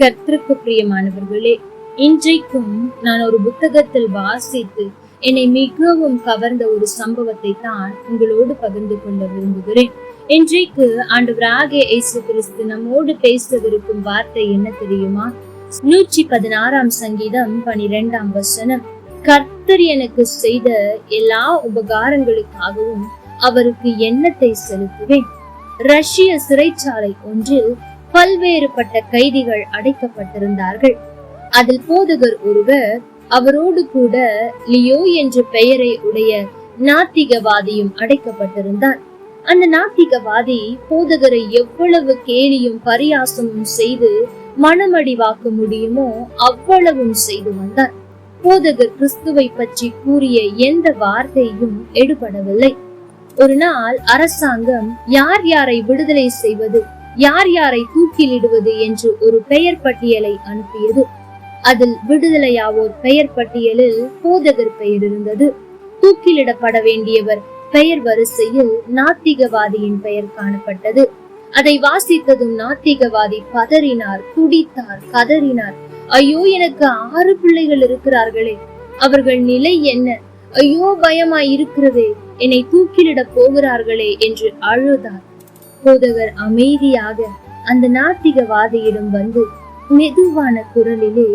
கர்த்தருக்கு பிரியமானவர்களே இன்றைக்கும் நான் ஒரு புத்தகத்தில் வாசித்து என்னை மிகவும் கவர்ந்த ஒரு சம்பவத்தை தான் உங்களோடு பகிர்ந்து கொள்ள விரும்புகிறேன். இன்றைக்கு ஆண்டவராகிய இயேசு கிறிஸ்து நம்மோடு பேசவிருக்கும் வார்த்தை என்ன தெரியுமா? நூற்றி பதினாறாம் சங்கீதம் பனிரெண்டாம் வசனம். கர்த்தர் எனக்கு செய்த எல்லா உபகாரங்களுக்காகவும் அவருக்கு எண்ணத்தை செலுத்துவேன். ரஷ்ய சிறைச்சாலை ஒன்றில் பல்வேறுபட்ட கைதிகள் அடைக்கப்பட்டிருந்தார்கள். அதில் போதகர் ஒருவர் அவரோடு கூட லியோ என்ற பெயரை உடைய நாத்திகவாதியும் அடைக்கப்பட்டிருந்தார். அந்த நாத்திகவாதி போதகரை எவ்வளவு கேலியும் பரியாசமும் செய்து மனமடிவாக்க முடியுமோ அவ்வளவும் செய்து வந்தார். போதகர் கிறிஸ்துவை பற்றி கூறிய எந்த வார்த்தையும் எடுபடவில்லை. ஒரு நாள் அரசாங்கம் யார் யாரை விடுதலை செய்வது யார் யாரை தூக்கிலிடுவது என்று ஒரு பெயர் பட்டியலை அனுப்பியது. அதில் விடுதலையாவோர் பெயர் பட்டியலில் போதகர் பெயர் இருந்தது. தூக்கிலிடப்பட வேண்டியவர் பெயர் வரிசையில் நாத்திகவாதியின் பெயர் காணப்பட்டது. அதை வாசித்ததும் நாத்திகவாதி பதறினார் துடித்தார் கதறினார். ஐயோ எனக்கு ஆறு பிள்ளைகள் இருக்கிறார்களே அவர்கள் நிலை என்ன? ஐயோ பயமாய் இருக்கிறதே என்னை தூக்கிலிட போகிறார்களே என்று அழுதார். போதகர் அமைதியாக அந்த நாத்திகவாதியிடம் வந்து மெதுவான குரலிலே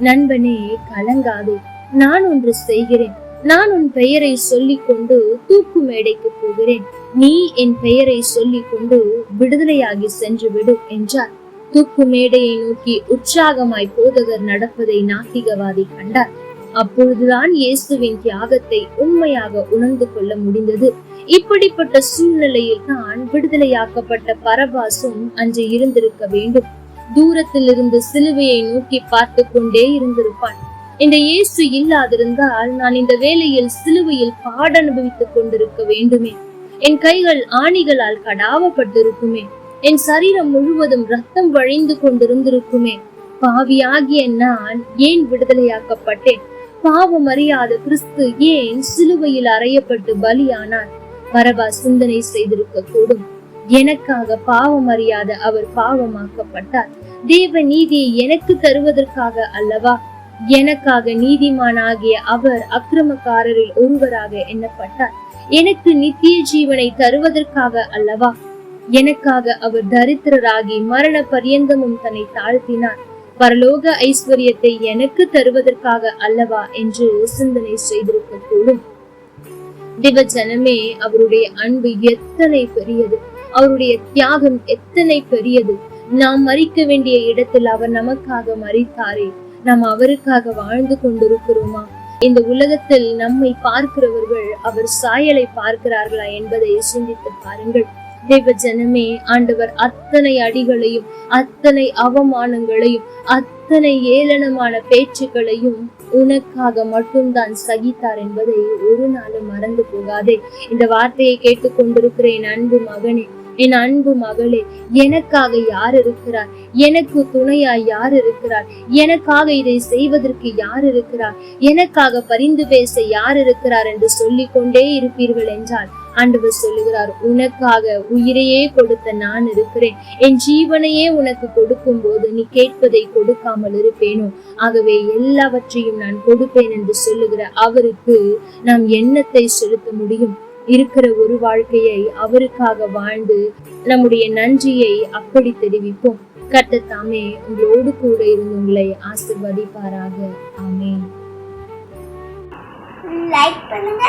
நண்பனே கலங்காதே. நான் ஒன்று செய்கிறேன். நான் உன் பெயரை சொல்லிக் கொண்டு தூக்கு மேடைக்கு போகிறேன். நீ என் பெயரை சொல்லிக் கொண்டு விடுதலையாகி சென்று விடு என்றார். தூக்கு மேடையை நோக்கி உற்சாகமாய் போதகர் நடப்பதை நாத்திகவாதி கண்டார். அப்பொழுதுதான் இயேசுவின் தியாகத்தை உண்மையாக உணர்ந்து கொள்ள முடிந்தது. இப்படிப்பட்ட சூழ்நிலையில் தான் விடுதலையாக்கப்பட்ட பரபாசும் அன்று இருந்திருக்க வேண்டும். தூரத்தில் இருந்து சிலுவையை நோக்கி பார்த்து கொண்டே இருந்திருப்பான். இந்த இயேசு இல்லாதிருந்தால் நான் இந்த வேலையில் சிலுவையில் பாட அனுபவித்துக் கொண்டிருக்க வேண்டுமே. என் கைகள் ஆணிகளால் கடாவப்பட்டிருக்குமே. என் சரீரம் முழுவதும் ரத்தம் வழிந்து கொண்டிருந்திருக்குமே. பாவியாகிய நான் ஏன் விடுதலையாக்கப்பட்டேன்? பாவம் அறியாத கிறிஸ்து ஏன் சிலுவையில் அறையப்பட்டு பலியானார்? பரபா சிந்தனை செய்திருக்க கூடும் எனக்காக பாவம் அறியாத அவர் பாவமாக்கப்பட்டார். தேவ நீதியை எனக்கு தருவதற்காக அல்லவா? எனக்காக நீதிமானாகிய அவர் அக்கிரமக்காரரில் ஒருவராக எண்ணப்பட்டார். எனக்கு நித்திய ஜீவனை தருவதற்காக அல்லவா? எனக்காக அவர் தரித்திரராகி மரண பரியந்தமும் தன்னை தாழ்த்தினார். பரலோக ஐஸ்வர்யத்தை எனக்கு தருவதற்காக அல்லவா என்று சிந்தனை செய்திருக்க கூடும் திவஜனமே அவருடைய அன்பு எத்தனை பெரியது? அவருடைய தியாகம் எத்தனை பெரியது? நாம் மறிக்க வேண்டிய இடத்தில் அவர் நமக்காக மறித்தாரே நாம் அவருக்காக வாழ்ந்து கொண்டிருக்கிறோமா? இந்த உலகத்தில் நம்மை பார்க்கிறவர்கள் அவர் சாயலை பார்க்கிறார்களா என்பதை சிந்தித்து பாருங்கள். தேவ ஜனமே ஆண்டவர் அத்தனை அடிகளையும் அத்தனை அவமானங்களையும் அத்தனை ஏளனமான பேச்சுக்களையும் உனக்காக மட்டும்தான் சகித்தார் என்பதை ஒரு நாளும் மறந்து போகாதே. இந்த வார்த்தையை கேட்டுக்கொண்டிருக்கிற என் அன்பு மகனே என் அன்பு மகளே எனக்காக யார் இருக்கிறார்? எனக்கு துணையாய் யார் இருக்கிறார்? எனக்காக இதை செய்வதற்கு யார் இருக்கிறார்? எனக்காக பரிந்து பேச யார் இருக்கிறார் என்று சொல்லிக்கொண்டே இருப்பீர்கள் என்றால் ஆண்டவர் சொல்லுகிறார் உனக்காக உயிரையே கொடுத்த நான் இருக்கிறேன். என் ஜீவனையே உனக்கு கொடுக்கும் போது நீ கேட்பதை கொடுக்காமல் இருப்பேனோ? ஆகவே எல்லாவற்றையும் நான் கொடுப்பேன் என்று சொல்லுகிற அவருக்கு நாம் எண்ணத்தை செலுத்த முடியும்? இருக்கிற ஒரு வாழ்க்கையை அவருக்காக வாழ்ந்து நம்முடைய நன்றியை அப்படி தெரிவிப்போம். கட்டத்தாமே தாமே உங்களோடு கூட இருந்து உங்களை ஆசிர்வதிப்பாராக. ஆமே லைக் பண்ணுங்க.